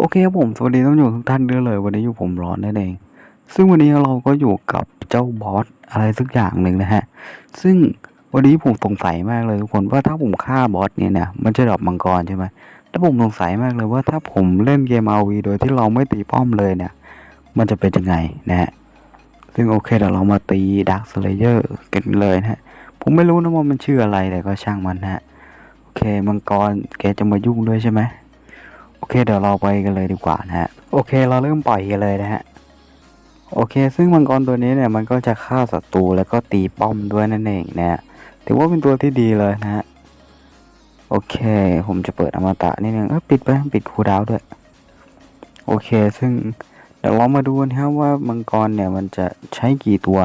โอเคครับผมสวัสดีท่านผู้ชมทุกท่านด้วยเลย วันนี้อยู่ผมร้อนนั่นเอง ซึ่งวันนี้เราก็อยู่กับเจ้าบอสอะไรสักอย่างหนึ่งนะฮะ ซึ่งวันนี้ผมสงสัยมากเลยทุกคนว่าถ้าผมฆ่าบอสเนี่ยนะมันจะดรอปมังกรใช่ไหมแล้วผมสงสัยมากเลยว่าถ้าผมเล่นเกม RV โดยที่เราไม่ตีป้อมเลยเนี่ย มันจะเป็นยังไงนะฮะ ซึ่งโอเคเดี๋ยวเรามาตีดักสเลเยอร์กันเลยนะฮะ ผมไม่รู้นะว่ามันชื่ออะไรแต่ก็ช่างมันนะฮะ โอเคมังกรแกจะมายุ่งด้วยใช่ไหม โอเค เดี๋ยวเราไปกันเลยดีกว่านะฮะ โอเค เราเริ่มปล่อยกันเลยนะฮะ โอเค ซึ่งมังกรตัวนี้เนี่ยมันก็จะฆ่าศัตรูแล้วก็ตีป้อมด้วยนั่นเองนะฮะ ถือว่าเป็นตัวที่ดีเลยนะฮะ โอเค ผมจะเปิดอมตะนิดนึงเออปิดไปปิดคูดาวด้วย โอเค ซึ่งเดี๋ยวเรามาดูกันครับว่ามังกรเนี่ยมันจะใช้กี่ตัว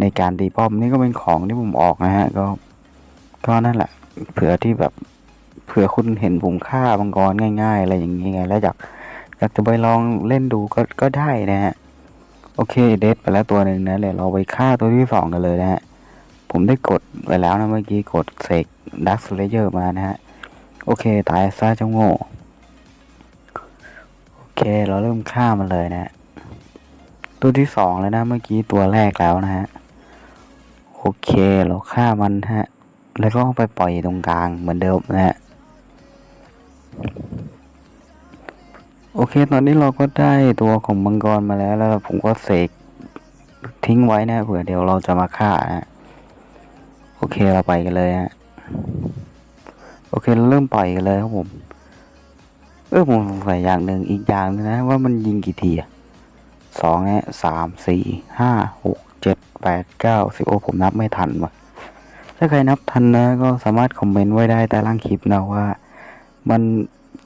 ในการตีป้อมนี่ก็เป็นของที่ผมออกนะฮะ ก็ ก็นั่นแหละ เผื่อที่แบบ เผื่อคุณเห็นผมฆ่ามังกรง่าย ๆ อะไรอย่างเงี้ยแล้วอยากอยากจะไปลองเล่นดูก็ก็ได้นะฮะ โอเคเดทไปแล้วตัวหนึ่งนะเดี๋ยวเราไปฆ่าตัวที่สองกันเลยนะฮะ ผมได้กดไว้แล้วนะเมื่อกี้กดเสกดักสเลเยอร์มานะฮะ โอเค ตายซะเจ้าโง่ โอเค เราเริ่มฆ่ามันเลยนะฮะ ตัวที่สองแล้วนะเมื่อกี้ตัวแรกแล้วนะฮะ โอเค เราฆ่ามันฮะแล้วก็ไปปล่อยตรงกลางเหมือนเดิมนะฮะ โอเค ตอนนี้เราก็ได้ตัวของมังกรมาแล้ว แล้วผมก็เสกทิ้งไว้นะเผื่อเดี๋ยวเราจะมาฆ่านะโอเคเราไปกันเลยฮะโอเคเราเริ่มปล่อยกันเลยครับผม เออผมสงสัยอย่างหนึ่งอีกอย่างหนึงนะว่ามันยิงกี่ทีอะสองเนี่ยสามสี่ห้าหกเจ็ดแปดเก้าสิบโอผมนับไม่ทันว่ะถ้าใครนับทันนะก็สามารถคอมเมนต์ไว้ได้ใต้ล่างคลิปนะว่า มัน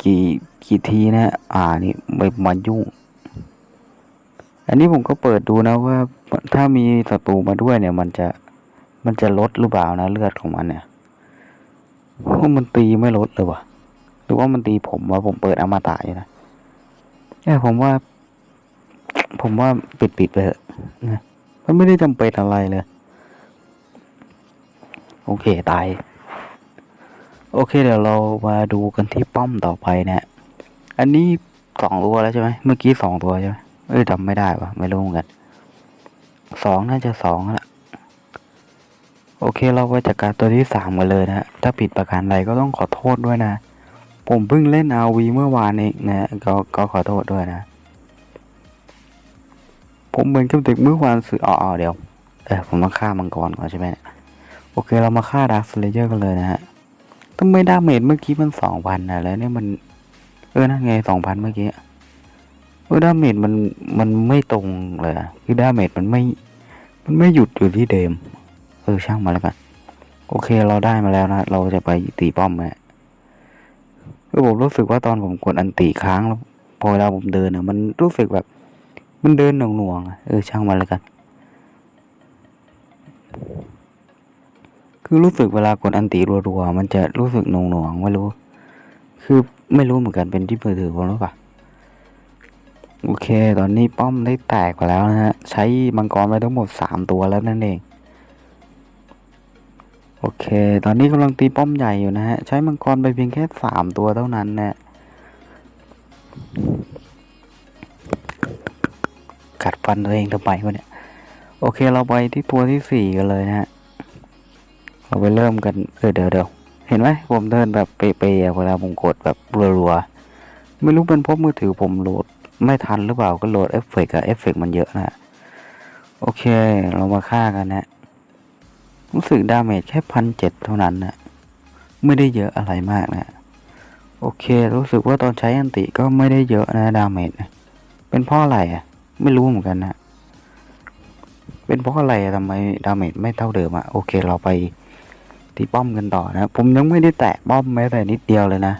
กี่กี่ทีนะ อ่านี่ไม่มายุ่ง อันนี้ผมก็เปิดดูนะว่าถ้ามีศัตรูมาด้วยเนี่ย มันจะมันจะลดหรือเปล่านะเลือดของมันเนี่ยโอ้มันตีไม่ลดเลยวะหรือว่ามันตีผมว่าผมเปิดอมตะอยู่นะแค่ผมว่า ผมว่าปิดปิดไปเถอะนะมันไม่ได้จำเป็นอะไรเลย โอเค ตาย โอเคเดี๋ยวเรามาดูกันที่ป้อมต่อไปนะอันนี้สองตัวแล้วใช่ไหมเมื่อกี้สองตัวใช่ไหมเอ้ยจำไม่ได้วะไม่รู้เหมือนกันสองน่าจะสองแล้วล่ะโอเคเราไปจัดการตัวที่สามกันเลยนะถ้าผิดประการใดก็ต้องขอโทษด้วยนะ ผมเพิ่งเล่นอาวีเมื่อวานเองนะก็ก็ขอโทษด้วยนะ ผมเหมือนกับเด็กเมื่อวานสื่ออ๋อเดี๋ยวเออผมต้องฆ่ามังกรก่อนใช่ไหมเนี่ยโอเคเรามาฆ่าดาร์คสเลเยอร์กันเลยนะฮะ ทำไมดาเมจเมื่อกี้มันสองพันนะแล้วเนี่ยมัน เออนั่นไงสองพันเมื่อกี้เออดาเมจมันมันไม่ตรงเลยคือดาเมจมันไม่ มันไม่หยุดอยู่ที่เดิม เออช่างมาแล้วกันโอเคเราได้มาแล้วนะเราจะไปตีป้อมนะเออผมรู้สึกว่าตอนผมกดอันตีค้างแล้วพอเวลาผมเดินอะมันรู้สึกแบบ มันเดินหน่วงๆเออช่างมาแล้วกัน คือรู้สึกเวลากดอันตีรัวๆมันจะรู้สึกหน่วงๆไม่รู้ คือไม่รู้เหมือนกันเป็นที่มือถือผมหรือเปล่าโอเค ตอนนี้ป้อมได้แตกไปแล้วนะฮะ ใช้มังกรไปทั้งหมดสามตัวแล้วนั่นเอง โอเค ตอนนี้กำลังตีป้อมใหญ่อยู่นะฮะ ใช้มังกรไปเพียงแค่สามตัวเท่านั้นนะกัดฟันตัวเองทำไมวะเนี่ย โอเคเราไปที่ตัวที่สี่กันเลยนะฮะ เราไปเริ่มกันเออเดี๋ยวเดี๋ยวเห็นไหมผมเดินแบบเปย์ๆอะเวลาผมกดแบบรัวๆไม่รู้เป็นเพราะมือถือผมโหลดไม่ทันหรือเปล่าก็โหลดเอฟเฟกต์อะเอฟเฟกต์มันเยอะนะโอเค เรามาฆ่ากันนะรู้สึกดาเมจแค่พันเจ็ดเท่านั้นนะไม่ได้เยอะอะไรมากนะโอเค รู้สึกว่าตอนใช้อันติก็ไม่ได้เยอะนะดาเมจเป็นเพราะอะไรอะไม่รู้เหมือนกันนะเป็นเพราะอะไรทำไมดาเมจไม่เท่าเดิมอะโอเคเราไป ที่ป้อมกันต่อนะผมยังไม่ได้แตะป้อมแม้แต่นิดเดียวเลยนะ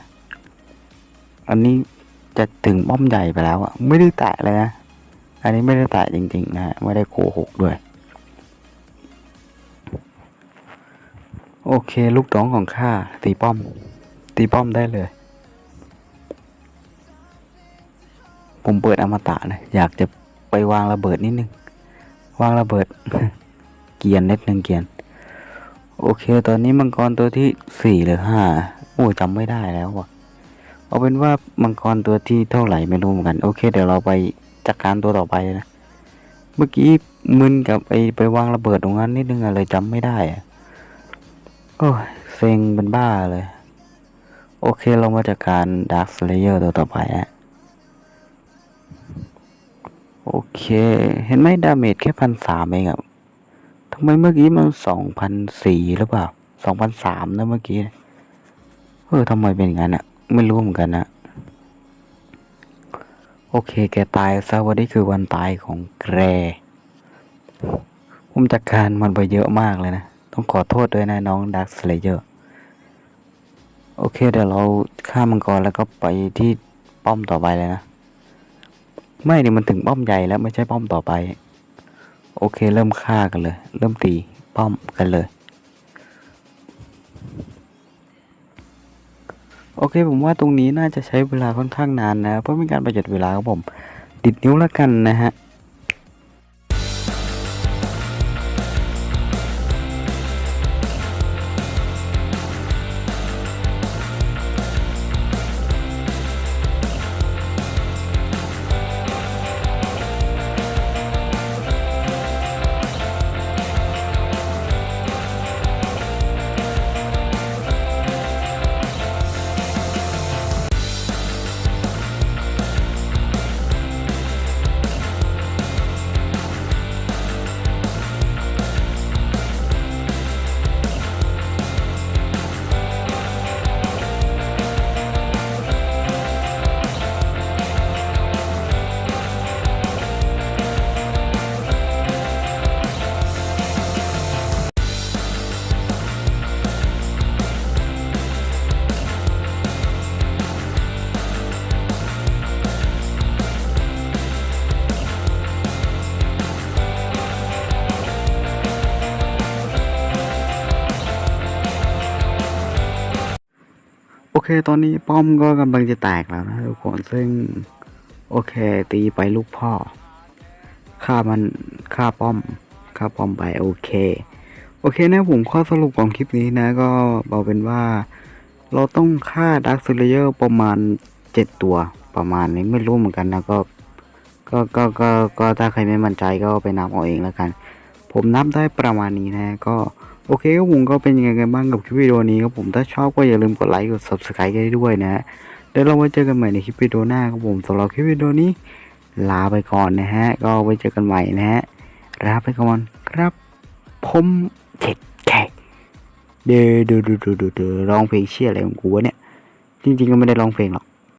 อันนี้จะถึงป้อมใหญ่ไปแล้วอะไม่ได้แตะเลยนะ อันนี้ไม่ได้แตะจริงๆนะฮะไม่ได้โกหกด้วย โอเค ลูกน้องของข้าตีป้อม ตีป้อมได้เลย ผมเปิดอมตะนะอยากจะไปวางระเบิดนิดนึง วางระเบิด เกียนนิดนึงเกียน โอเค ตอนนี้มังกรตัวที่สี่หรือห้าโอ้จำไม่ได้แล้วว่ะ เอาเป็นว่ามังกรตัวที่เท่าไหร่ไม่รู้เหมือนกัน โอเค เดี๋ยวเราไปจัดการตัวต่อไปนะ เมื่อกี้มึนกับไอไปวางระเบิดตรงนั้นนิดนึงอะเลยจำไม่ได้อะโอ้เซ็งเป็นบ้าเลย โอเคเรามาจัดการดาร์คสเลเยอร์ตัวต่อไปฮะโอเค เห็นไหมดาเมจแค่พันสามเองอะ ทำไมเมื่อกี้มันสองพันสี่หรือเปล่าสองพันสามนะเมื่อกี้ เออทำไมเป็นอย่างนั้นอะไม่รู้เหมือนกันนะโอเค แกตายซะวันนี้คือวันตายของแกรผมจัดการมันไปเยอะมากเลยนะ ต้องขอโทษด้วยนะน้องดักสเลเยอร์โอเค เดี๋ยวเราฆ่ามังกรแล้วก็ไปที่ป้อมต่อไปเลยนะ ไม่ดิมันถึงป้อมใหญ่แล้วไม่ใช่ป้อมต่อไป โอเคเริ่มฆ่ากันเลย เริ่มตีป้อมกันเลย โอเคผมว่าตรงนี้น่าจะใช้เวลาค่อนข้างนานนะ เพื่อเป็นการประหยัดเวลาครับผมติดนิ้วแล้วกันนะฮะ เคตอนนี้ป้อมก็กำลังจะแตกแล้วนะทุกคนซึ่ง โอเค ตีไปลูกพ่อฆ่ามันฆ่าป้อมฆ่าป้อมไปโอเค โอเคนะผมข้อสรุปของคลิปนี้นะ ก็บอกเป็นว่า เราต้องฆ่าดักซูเลเยอร์ประมาณเจ็ดตัวประมาณนี้ไม่รู้เหมือนกันนะก็ก็ก็ก็ก็ถ้าใครไม่มั่นใจก็ไปนับเอาเองแล้วกัน ผมนับได้ประมาณนี้นะก็ โอเคก็ผมก็เป็นยังไงกันบ้างกับคลิปวิดีโอนี้ครับผมถ้าชอบก็อย่าลืมกดไลค์กด subscribe กันด้วยนะ เดี๋ยวเราไว้เจอกันใหม่ในคลิปวิดีโอหน้าครับผมสำหรับคลิปวิดีโอนี้ ลาไปก่อนนะฮะ ก็ไว้เจอกันใหม่นะฮะลาไปก่อนครับผมเจ็ดแค่เดี๋ยวดูดูดูดูดูร้องเพลงเชี่ยอะไรของกูวะเนี่ย จริงๆก็ไม่ได้ร้องเพลงหรอก